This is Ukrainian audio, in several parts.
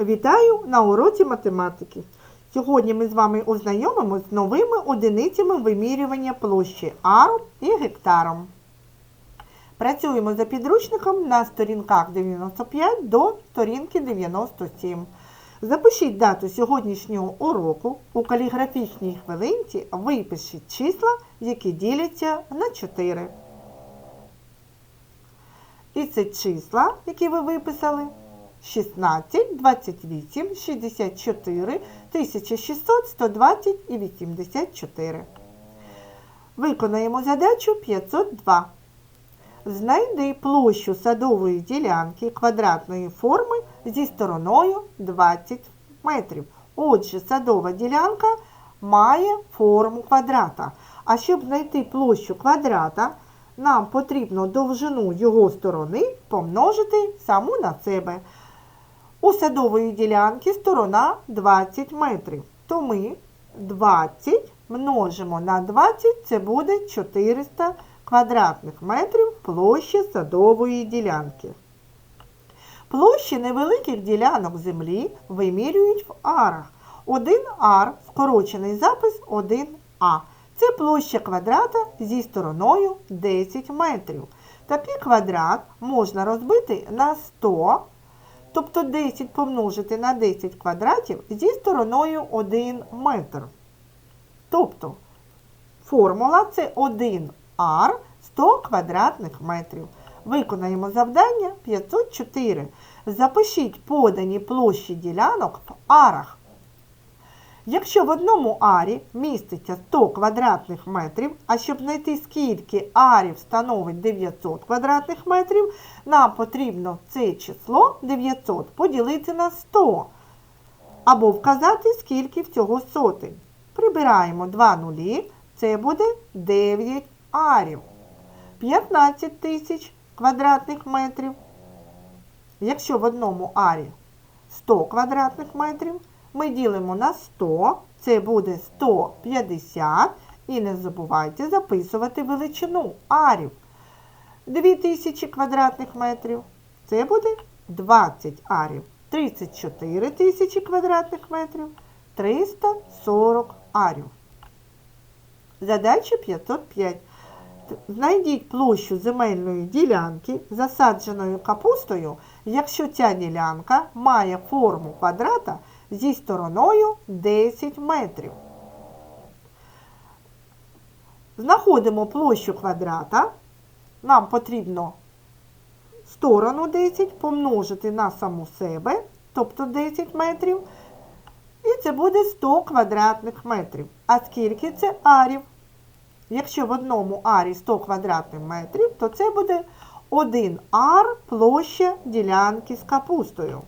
Вітаю на уроці математики. Сьогодні ми з вами ознайомимося з новими одиницями вимірювання площі аром і гектаром. Працюємо за підручником на сторінках 95 до сторінки 97. Запишіть дату сьогоднішнього уроку у каліграфічній хвилинці випишіть числа, які діляться на 4. І це числа, які ви виписали. 16, 28, 64, 1600, 120 і 84. Виконаємо задачу 502. Знайди площу садової ділянки квадратної форми зі стороною 20 метрів. Отже, садова ділянка має форму квадрата. А щоб знайти площу квадрата, нам потрібно довжину його сторони помножити саму на себе. У садової ділянки сторона 20 метрів. То ми 20 множимо на 20, це буде 400 квадратних метрів площі садової ділянки. Площі невеликих ділянок землі вимірюють в арах. 1 ар, скорочений запис 1а. Це площа квадрата зі стороною 10 метрів. Такий квадрат можна розбити на 100 Тобто 10 помножити на 10 квадратів зі стороною 1 метр. Тобто формула це 1 ар 100 квадратних метрів. Виконаємо завдання 504. Запишіть подані площі ділянок в арах. Якщо в одному арі міститься 100 квадратних метрів, а щоб знайти скільки арів становить 900 квадратних метрів, нам потрібно це число 900 поділити на 100. Або вказати, скільки всього сотень. Прибираємо 2 нулі, це буде 9 арів. 15 тисяч квадратних метрів. Якщо в одному арі 100 квадратних метрів, ми ділимо на 100, це буде 150. І не забувайте записувати величину арів. 2000 квадратних метрів. Це буде 20 арів. 34 тисячі квадратних метрів. 340 арів. Задача 505. Знайдіть площу земельної ділянки, засадженою капустою, якщо ця ділянка має форму квадрата зі стороною 10 метрів. Знаходимо площу квадрата. Нам потрібно сторону 10 помножити на саму себе, тобто 10 метрів. І це буде 100 квадратних метрів. А скільки це арів? Якщо в одному арі 100 квадратних метрів, то це буде 1 ар площа ділянки з капустою.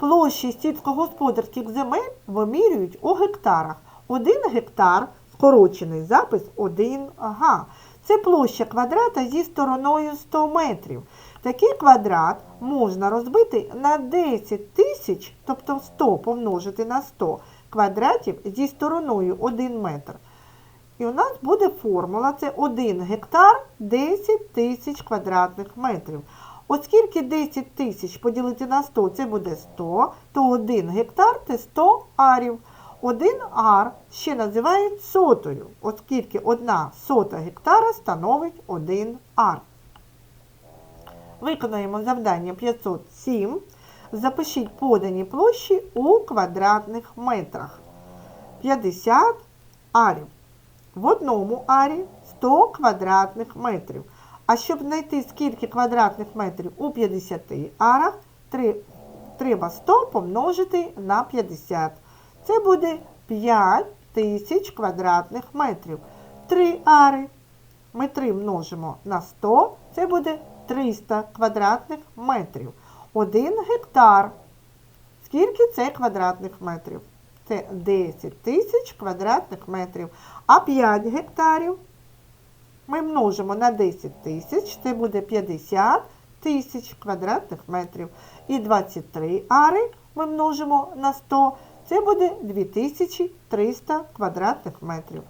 Площі сільськогосподарських земель вимірюють у гектарах. 1 гектар, скорочений запис 1 га. Це площа квадрата зі стороною 100 метрів. Такий квадрат можна розбити на 10 тисяч, тобто 100 помножити на 100 квадратів зі стороною 1 метр. І у нас буде формула, це 1 гектар 10 тисяч квадратних метрів. Оскільки 10 тисяч поділити на 100 це буде 100, то 1 гектар це 100 арів. 1 ар ще називають сотою, оскільки 1 сота гектара становить 1 ар. Виконаємо завдання 507. Запишіть подані площі у квадратних метрах. 50 арів. В одному арі 100 квадратних метрів. А щоб знайти скільки квадратних метрів у 50 арах, треба 100 помножити на 50. Це буде 5 тисяч квадратних метрів. 3 ари. Ми 3 множимо на 100, це буде 300 квадратних метрів. 1 гектар. Скільки це квадратних метрів? Це 10 тисяч квадратних метрів. А 5 гектарів ми множимо на 10 тисяч, це буде 50 тисяч квадратних метрів. І 23 ари ми множимо на 100, це буде 2300 квадратних метрів.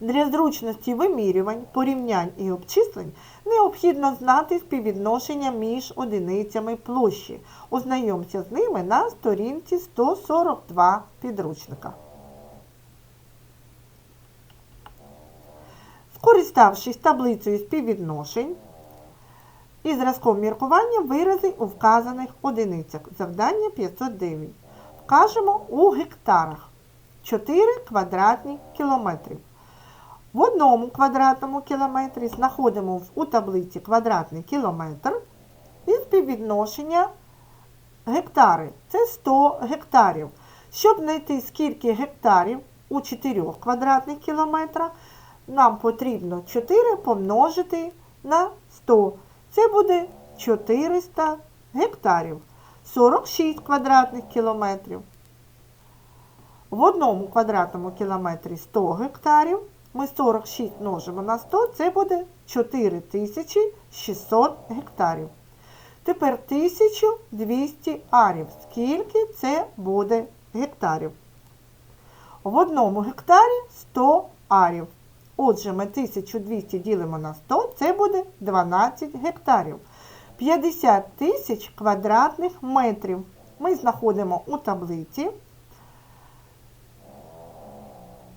Для зручності вимірювань, порівнянь і обчислень необхідно знати співвідношення між одиницями площі. Ознайомся з ними на сторінці 142 підручника. Скориставшись таблицею співвідношень і зразком міркування вирази у вказаних одиницях. Завдання 509. Вкажемо у гектарах 4 квадратні кілометри. В одному квадратному кілометрі знаходимо у таблиці квадратний кілометр і співвідношення гектари. Це 100 гектарів. Щоб знайти скільки гектарів у 4 квадратних кілометрах, нам потрібно 4 помножити на 100. Це буде 400 гектарів. 46 квадратних кілометрів. В одному квадратному кілометрі 100 гектарів. Ми 46 множимо на 100, це буде 4600 гектарів. Тепер 1200 арів. Скільки це буде гектарів? В одному гектарі 100 арів. Отже, ми 1200 ділимо на 100, це буде 12 гектарів. 50 тисяч квадратних метрів. Ми знаходимо у таблиці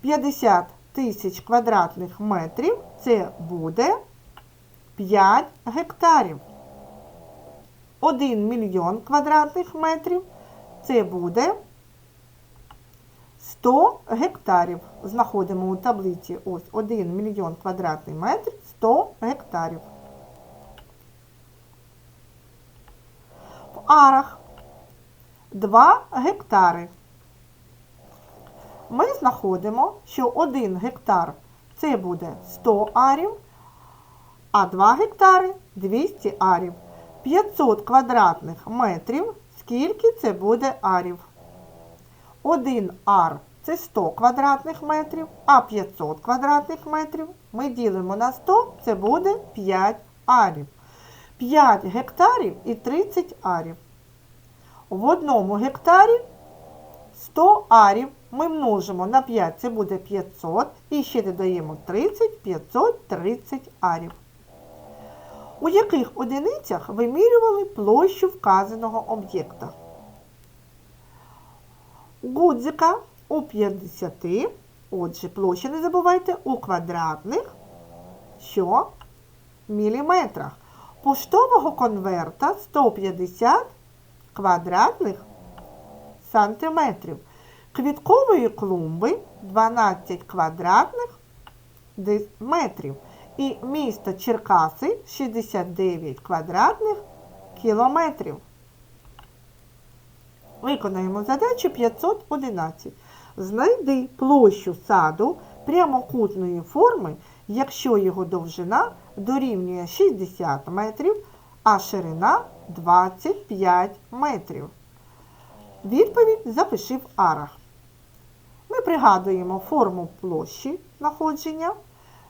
50 тисяч квадратних метрів це буде 5 гектарів. 1 мільйон квадратних метрів це буде 100 гектарів. Знаходимо у таблиці ось 1 мільйон квадратний метр 100 гектарів. В арах 2 гектари. Ми знаходимо, що 1 гектар це буде 100 арів, а 2 гектари 200 арів. 500 квадратних метрів, скільки це буде арів? 1 ар це 100 квадратних метрів, а 500 квадратних метрів ми ділимо на 100, це буде 5 арів. 5 гектарів і 30 арів. В одному гектарі 100 арів ми множимо на 5, це буде 500, і ще додаємо 30, 530 арів. У яких одиницях вимірювали площу вказаного об'єкта? Гудзика у 50, отже, площа, не забувайте, у квадратних, що? Міліметрах. Поштового конверта 150 квадратних сантиметрів. Квіткової клумби 12 квадратних метрів. І місто Черкаси 69 квадратних кілометрів. Виконаємо задачу 511. Знайди площу саду прямокутної форми, якщо його довжина дорівнює 60 метрів, а ширина 25 метрів. Відповідь запиши в арах. Ми пригадуємо форму площі знаходження.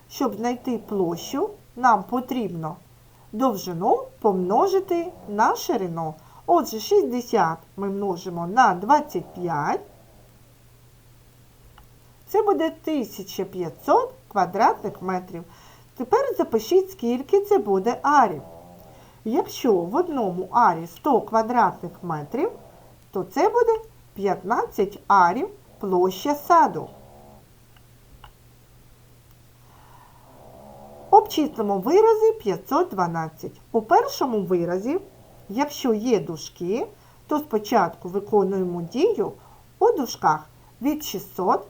Щоб знайти площу, нам потрібно довжину помножити на ширину. Отже, 60 ми множимо на 25. Це буде 1500 квадратних метрів. Тепер запишіть, скільки це буде арів. Якщо в одному арі 100 квадратних метрів, то це буде 15 арів площа саду. Обчислимо вирази 512. У першому виразі, якщо є дужки, то спочатку виконуємо дію у дужках від 600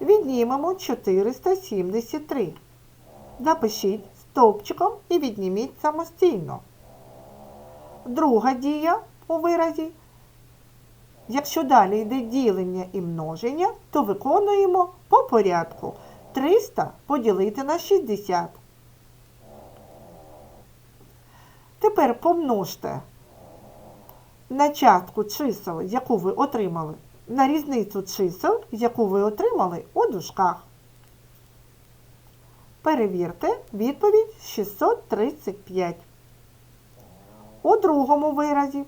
віднімемо 473. Запишіть стовпчиком і відніміть самостійно. Друга дія у виразі. Якщо далі йде ділення і множення, то виконуємо по порядку. 300 поділити на 60. Тепер помножте на частку чисел, яку ви отримали, на різницю чисел, яку ви отримали у дужках. Перевірте відповідь 635. У другому виразі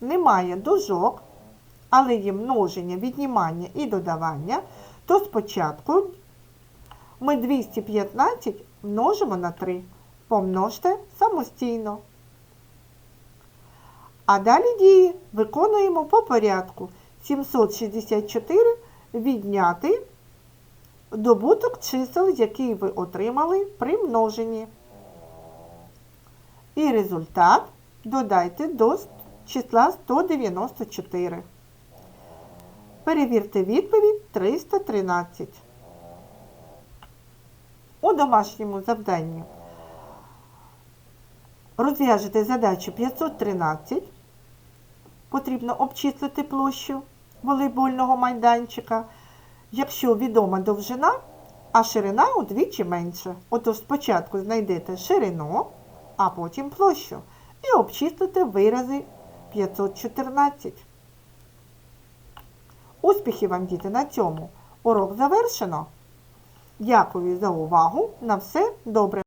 немає дужок, але є множення, віднімання і додавання, то спочатку Ми 215 множимо на 3. Помножте самостійно. А далі дії виконуємо по порядку. 764 відняти добуток чисел, які ви отримали при множенні. І результат додайте до числа 194. Перевірте відповідь 313. У домашньому завданні розв'яжете задачу 513. Потрібно обчислити площу волейбольного майданчика, якщо відома довжина, а ширина удвічі менше. Отож спочатку знайдете ширину, а потім площу. І обчислите вирази 514. Успіхів вам, діти, на цьому. Урок завершено. Дякую за увагу. На все добре.